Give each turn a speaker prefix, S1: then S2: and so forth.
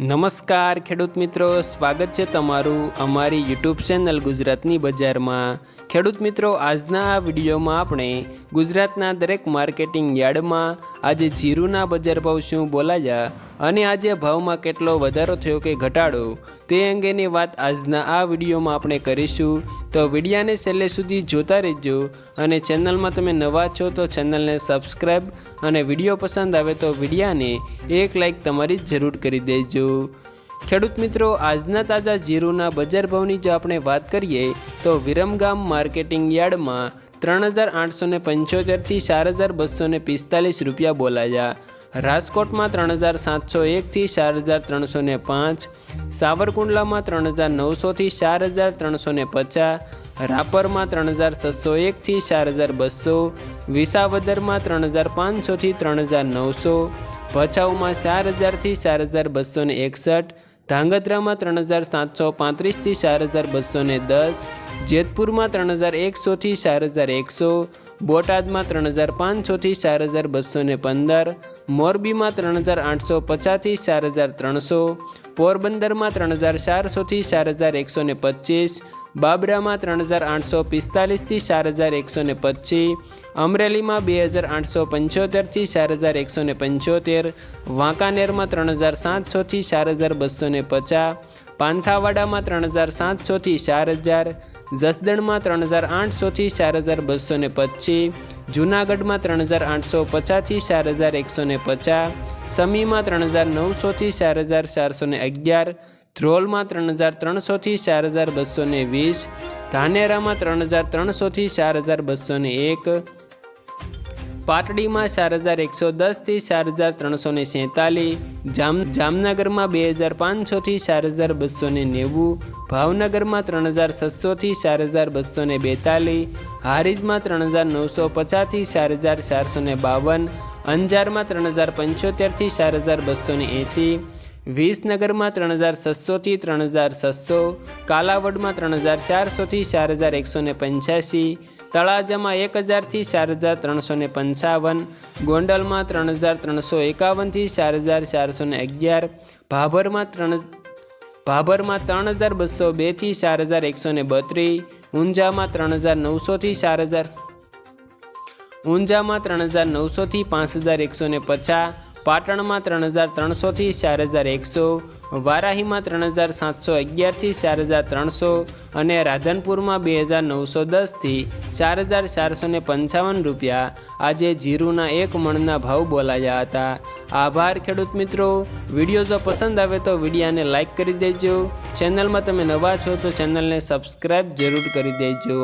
S1: નમસ્કાર ખેડૂત મિત્રો, સ્વાગત છે તમારું અમારી યુટ્યુબ ચેનલ ગુજરાતની બજારમાં. ખેડૂત મિત્રો, આજના આ વિડીયોમાં આપણે ગુજરાતના દરેક માર્કેટિંગ યાર્ડમાં આજે જીરુના બજાર ભાવ શું બોલાયા અને આજે ભાવમાં કેટલો વધારો થયો કે ઘટાડો તે અંગેની વાત આજના આ વિડીયોમાં આપણે કરીશું. તો વિડીયાને છેલ્લે સુધી જોતા રહેજો અને ચેનલમાં તમે નવા છો તો ચેનલને સબસ્ક્રાઈબ અને વીડિયો પસંદ આવે તો વિડીયાને એક લાઇક તમારી જરૂર કરી દેજો. ખેડૂત મિત્રો, આજના તાજા જીરુના બજાર ભાવની જો આપણે વાત કરીએ, તો વિરમગામ માર્કેટિંગ યાર્ડમાં ત્રણ હજાર આઠસો ને પંચોતેરથી ચાર હજાર બસો ને પિસ્તાલીસ રૂપિયા બોલાયા. રાજકોટમાં ત્રણ હજાર સાતસો એકથી ચાર હજાર ત્રણસો ને પાંચ. સાવરકુંડલામાં ત્રણ હજાર નવસોથી ચાર હજાર ત્રણસો ને પચાસ. રાપરમાં ત્રણ હજાર છસો એકથી ચાર હજાર બસો. વિસાવદરમાં ત્રણ હજાર પાંચસોથી ત્રણ હજાર નવસો. ભચાઉમાં ચાર હજારથી ચાર હજાર બસો ને એકસઠ, ધાંગધ્રામાં ત્રણ હજાર સાતસો પાંત્રીસથી ચાર હજાર બસો ને દસ, જેતપુરમાં ત્રણ હજાર એકસોથી ચાર હજાર એકસો, બોટાદમાં ત્રણ હજાર પાંચસોથી ચાર હજાર બસો ને પંદર, મોરબીમાં ત્રણ હજાર આઠસો પચાસથી ચાર હજાર ત્રણસો પોરબંદરમાં ત્રણ હજાર ચારસોથી ચાર હજાર એકસો ને પચીસ, બાબરામાં ત્રણ હજાર આઠસો પિસ્તાલીસથી ચાર હજાર એકસો ને પચીસ, અમરેલીમાં બે હજાર આઠસો પંચોતેરથી ચાર હજાર એકસો ને પંચોતેર, વાંકાનેરમાં ત્રણ હજાર સાતસોથી ચાર હજાર બસો ને પચાસ, પાંથાવાડામાં ત્રણ હજાર સાતસોથી ચાર હજાર, જસદણમાં ત્રણ હજાર આઠસોથી ચાર હજાર બસો ને પચીસ, જૂનાગઢમાં ત્રણ હજાર આઠસો પચાસથી ચાર હજાર એકસો ને પચાસ સમીમાં ત્રણ હજાર નવસોથી ચાર હજાર ચારસો ને અગિયાર, ધ્રોલમાં ત્રણ હજાર ત્રણસોથી ચાર હજાર બસો ને વીસ, ધાનેરામાં ત્રણ હજાર ત્રણસોથી ચાર હજાર બસો ને એક, પાટડીમાં ચાર હજાર એકસો દસથી ચાર હજાર ત્રણસો ને સેતાલીસ જામ, જામનગરમાં બે હજાર પાંચસોથી ચાર હજાર બસો ને નેવું, ભાવનગરમાં ત્રણ હજાર છસોથી ચાર હજાર બસો ને બેતાલીસ, હારીજમાં ત્રણ હજાર નવસો પચાસથી ચાર હજાર ચારસો ને બાવન અંજારમાં ત્રણ હજાર પંચોતેરથી ચાર હજાર બસો ને એંસી, વિસનગરમાં ત્રણ હજાર છસોથી ત્રણ હજાર છસો કાલાવડમાં ત્રણ હજાર ચારસોથી ચાર હજાર એકસો ને પંચ્યાસી, તળાજામાં એક હજારથી ચાર હજાર ત્રણસો ને પંચાવન, ગોંડલમાં ત્રણ હજાર ત્રણસો એકાવનથી ચાર હજાર ચારસો ને અગિયાર, ભાભરમાં ત્રણ ભાભરમાં ત્રણ હજાર બસો બેથી ચાર હજાર એકસો ને બત્રીસ, ઊંઝામાં ત્રણ હજાર નવસોથી ચાર હજાર ઊંઝામાં ત્રણ હજાર નવસોથી પાંચ હજાર એકસો ને પચાસ, પાટણમાં ત્રણ હજાર ત્રણસોથી ચાર હજાર એકસો, વારાહીમાં ત્રણ હજાર સાતસો અગિયારથી ચાર હજાર ત્રણસો અને રાધનપુરમાં બે હજાર નવસો દસથી ચાર હજાર ચારસો ને પંચાવન રૂપિયા. આજે જીરુના એક મણના ભાવ બોલાયા હતા. આભાર ખેડૂત મિત્રો. વીડિયો જો પસંદ આવે તો વિડીયાને લાઇક કરી દેજો. ચેનલમાં તમે નવા છો તો ચેનલને સબસ્ક્રાઈબ જરૂર કરી દેજો.